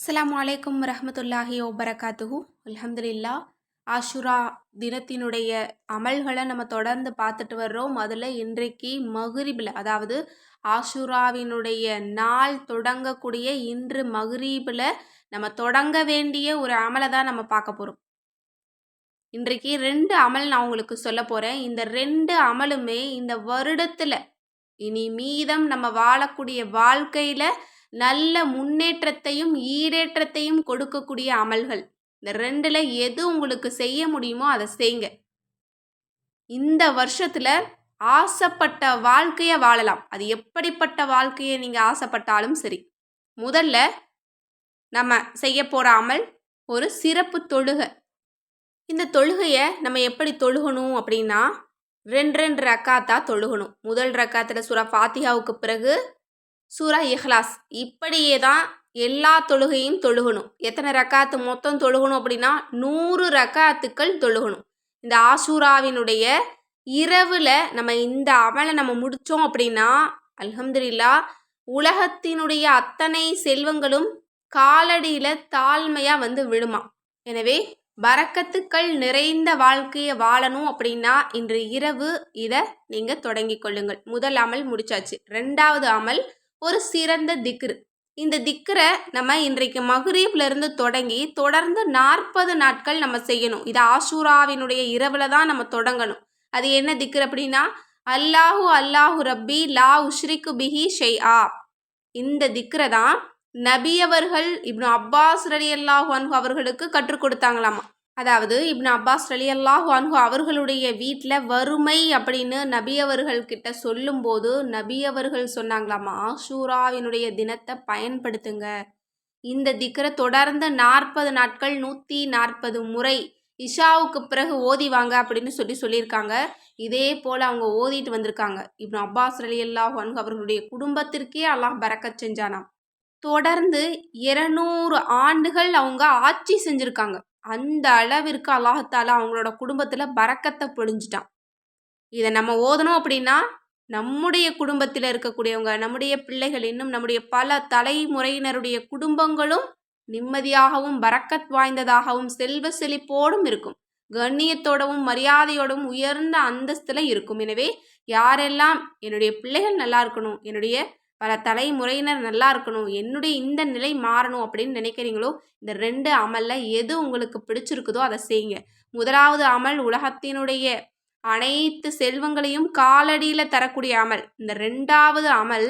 அஸ்லாம் வலைக்கம் ரஹமத்துல்லாஹி ஒபரகாத்துஹு அலமதுல்லா ஆஷுரா தினத்தினுடைய அமல்களை நம்ம தொடர்ந்து பார்த்துட்டு வர்றோம். அதில் இன்றைக்கு மகுரிபில் அதாவது ஆஷுராவினுடைய நாள் தொடங்கக்கூடிய இன்று மகுரீபில் நம்ம தொடங்க வேண்டிய ஒரு அமலை தான் நம்ம பார்க்க போகிறோம் இன்றைக்கு ரெண்டு அமல் நான் உங்களுக்கு சொல்ல போகிறேன் இந்த ரெண்டு அமலுமே இந்த வருடத்தில் இனி மீதம் நம்ம வாழக்கூடிய வாழ்க்கையில் நல்ல முன்னேற்றத்தையும் ஈரேற்றத்தையும் கொடுக்கக்கூடிய அமல்கள். இந்த ரெண்டில் எது உங்களுக்கு செய்ய முடியுமோ அதை செய்யுங்க இந்த வருஷத்தில் ஆசைப்பட்ட வாழ்க்கையை வாழலாம். அது எப்படிப்பட்ட வாழ்க்கையை நீங்கள் ஆசைப்பட்டாலும் சரி. முதல்ல நம்ம செய்ய போகிற அமல் ஒரு சிறப்பு தொழுகை. இந்த தொழுகையை நம்ம எப்படி தொழுகணும் அப்படின்னா ரெண்டு ரெண்டு ரக்காத்தா தொழுகணும். முதல் ரக்காத்தில் சுரா ஃபாத்திகாவுக்கு பிறகு சூரா இஹ்லாஸ். இப்படியே தான் எல்லா தொழுகையும் தொழுகணும். எத்தனை ரக்காத்து மொத்தம் தொழுகணும் அப்படின்னா நூறு ரக்காத்துக்கள் தொழுகணும். இந்த ஆசூராவினுடைய இரவில் நம்ம இந்த அமலை நம்ம முடித்தோம் அப்படின்னா அல்ஹம்துலில்லா உலகத்தினுடைய அத்தனை செல்வங்களும் காலடியில் தாழ்மையாக வந்து விழுமா. எனவே பறக்கத்துக்கள் நிறைந்த வாழ்க்கையை வாழணும் அப்படின்னா இன்று இரவு இதை நீங்கள் தொடங்கி கொள்ளுங்கள். முதல் அமல் முடிச்சாச்சு. ரெண்டாவது அமல் ஒரு சிறந்த திக்ரு. இந்த திக்கரை நம்ம இன்றைக்கு மகுரீப்ல இருந்து தொடங்கி தொடர்ந்து நாற்பது நாட்கள் நம்ம செய்யணும். இது ஆசூராவினுடைய இரவில் தான் நம்ம தொடங்கணும். அது என்ன திக்ரு அப்படின்னா அல்லாஹு அல்லாஹு ரப்பி லா உஷ்ரிக்கு பிஹி ஷெய் ஆ இந்த திக்ரை தான் நபியவர்கள் இப்னு அப்பாஸ் ரலி அல்லாஹு அவர்களுக்கு கற்றுக் கொடுத்தாங்களாமா. அதாவது இப்னு அப்பாஸ் அலி அல்லாஹ் அன்ஹு அவர்களுடைய வீட்டில் வறுமை அப்படின்னு நபியவர்கள் கிட்ட சொல்லும்போது நபியவர்கள் சொன்னாங்களாமா ஆஷூராவினுடைய தினத்தை பயன்படுத்துங்க. இந்த திக்கரை தொடர்ந்து நாற்பது நாட்கள் நூற்றி நாற்பது முறை இஷாவுக்கு பிறகு ஓதி வாங்க அப்படின்னு சொல்லி சொல்லியிருக்காங்க. இதே போல் அவங்க ஓதிட்டு வந்திருக்காங்க. இப்னு அப்பாஸ் அலி அல்லாஹு அன்ஹு அவர்களுடைய குடும்பத்திற்கே அல்லாஹ் பறக்கச் செஞ்சானாம். தொடர்ந்து இருநூறு ஆண்டுகள் அவங்க ஆட்சி செஞ்சுருக்காங்க. அந்த அளவிற்கு அல்லாஹால அவங்களோட குடும்பத்தில் பறக்கத்தை பொழிஞ்சிட்டான். இதை நம்ம ஓதணும் அப்படின்னா நம்முடைய குடும்பத்தில் இருக்கக்கூடியவங்க நம்முடைய பிள்ளைகள் இன்னும் நம்முடைய பல தலைமுறையினருடைய குடும்பங்களும் நிம்மதியாகவும் பறக்கத் வாய்ந்ததாகவும் செல்வ செழிப்போடும் இருக்கும். கண்ணியத்தோடவும் மரியாதையோடவும் உயர்ந்த அந்தஸ்தில் இருக்கும். எனவே யாரெல்லாம் என்னுடைய பிள்ளைகள் நல்லா இருக்கணும் என்னுடைய பல தலைமுறையினர் நல்லா இருக்கணும் என்னுடைய இந்த நிலை மாறணும் அப்படின்னு நினைக்கிறீங்களோ இந்த ரெண்டு அமலில் எது உங்களுக்கு பிடிச்சிருக்குதோ அதை செய்யுங்க. முதலாவது அமல் உலகத்தினுடைய அனைத்து செல்வங்களையும் காலடியில் தரக்கூடிய அமல். இந்த ரெண்டாவது அமல்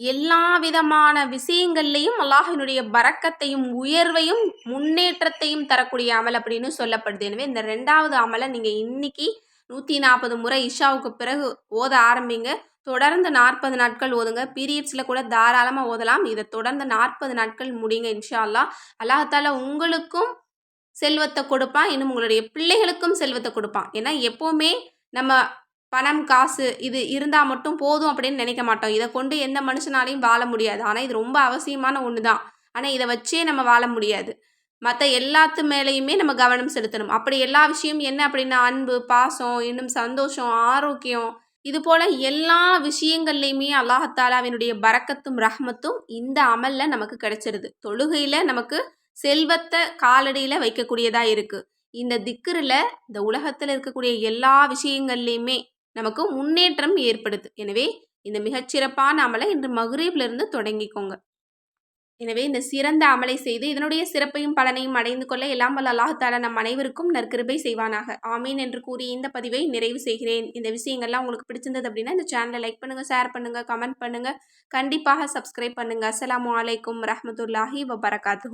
எல்லா விதமான விஷயங்கள்லையும் அல்லாஹினுடைய பறக்கத்தையும் உயர்வையும் முன்னேற்றத்தையும் தரக்கூடிய அமல் அப்படின்னு சொல்லப்படுது. எனவே இந்த ரெண்டாவது அமலை நீங்கள் இன்னைக்கு நூற்றி நாற்பது முறை இஷாவுக்கு பிறகு ஓத ஆரம்பிங்க. தொடர்ந்து நாற்பது நாட்கள் ஓதுங்க. பீரியட்ஸில் கூட தாராளமாக ஓதலாம். இதை தொடர்ந்து நாற்பது நாட்கள் முடிங்க இன்ஷா அல்லா அல்லாஹால உங்களுக்கும் செல்வத்தை கொடுப்பான். இன்னும் உங்களுடைய பிள்ளைகளுக்கும் செல்வத்தை கொடுப்பான். ஏன்னா எப்போவுமே நம்ம பணம் காசு இது இருந்தால் மட்டும் போதும் அப்படின்னு நினைக்க மாட்டோம். இதை கொண்டு எந்த மனுஷனாலையும் வாழ முடியாது. ஆனால் இது ரொம்ப அவசியமான ஒன்று தான் ஆனால் இதை வச்சே நம்ம வாழ முடியாது. மற்ற எல்லாத்து மேலேயுமே நம்ம கவனம் செலுத்தணும். அப்படி எல்லா விஷயம் என்ன அப்படின்னா அன்பு பாசம் இன்னும் சந்தோஷம் ஆரோக்கியம் இதுபோல் எல்லா விஷயங்கள்லையுமே அல்லாஹாலாவினுடைய பறக்கத்தும் ரஹ்மத்தும் இந்த அமலில் நமக்கு கிடைச்சிருது. தொழுகையில் நமக்கு செல்வத்தை காலடியில் வைக்கக்கூடியதாக இருக்குது இந்த திக்கரில் இந்த உலகத்தில் இருக்கக்கூடிய எல்லா விஷயங்கள்லையுமே நமக்கு முன்னேற்றம் ஏற்படுது. எனவே இந்த மிகச்சிறப்பான அமலை இன்று மகுரீப்லேருந்து தொடங்கிக்கோங்க. எனவே இந்த சிறந்த அமலை செய்து இதனுடைய சிறப்பையும் பலனையும் அடைந்து கொள்ள எல்லாம் வல்ல அல்லாஹால நம் அனைவருக்கும் நற்கிருபை செய்வானாக. ஆமீன் என்று கூறி இந்த பதிவை நிறைவு செய்கிறேன். இந்த விஷயங்கள்லாம் உங்களுக்கு பிடிச்சிருந்தது அப்படின்னா இந்த சேனலை லைக் பண்ணுங்கள் ஷேர் பண்ணுங்கள் கமெண்ட் பண்ணுங்கள் கண்டிப்பாக சப்ஸ்கிரைப் பண்ணுங்கள் அஸ்லாம் வலைக்கம் ரஹமத்துல்லாஹி வபரகாத்து